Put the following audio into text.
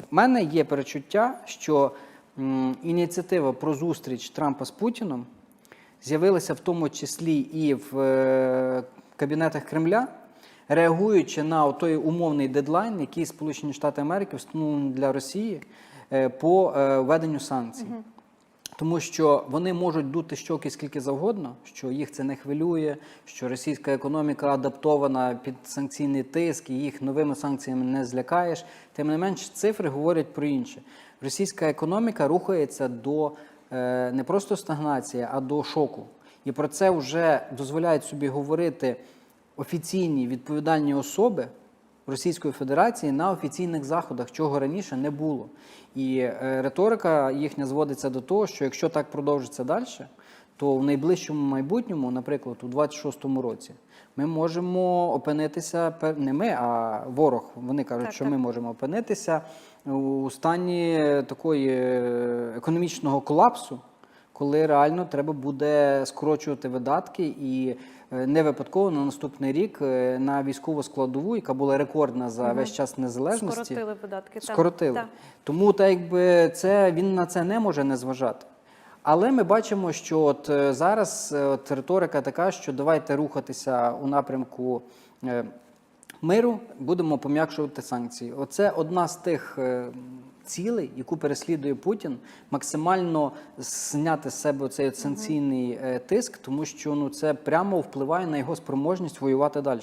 У мене є перечуття, що ініціатива про зустріч Трампа з Путіном з'явилася в тому числі і в е, кабінетах Кремля, реагуючи на той умовний дедлайн, який Сполучені Штати Америки встановлені для Росії е, по е, введенню санкцій. Тому що вони можуть дути щоки скільки завгодно, що їх це не хвилює, що російська економіка адаптована під санкційний тиск, і їх новими санкціями не злякаєш. Тим не менш, цифри говорять про інше. Російська економіка рухається до е, не просто стагнації, а до шоку. І про це вже дозволяють собі говорити офіційні відповідальні особи Російської Федерації на офіційних заходах, чого раніше не було. І е, риторика їхня зводиться до того, що якщо так продовжиться далі, то в найближчому майбутньому, наприклад, у 26-му році, ми можемо опинитися не ми, а ворог. Вони кажуть, Так, що так. ми можемо опинитися у стані такої е, економічного колапсу, коли реально треба буде скорочувати видатки і е, не випадково на наступний рік е, на військову складову, яка була рекордна за весь час незалежності, Скоротили видатки. скоротили. Так. Тому так якби це він на це не може не зважати. Але ми бачимо, що от е, зараз от риторика така, що давайте рухатися у напрямку миру, будемо пом'якшувати санкції. Оце одна з тих цілей, яку переслідує Путін, максимально зняти з себе цей санкційний е, тиск, тому що ну це прямо впливає на його спроможність воювати далі.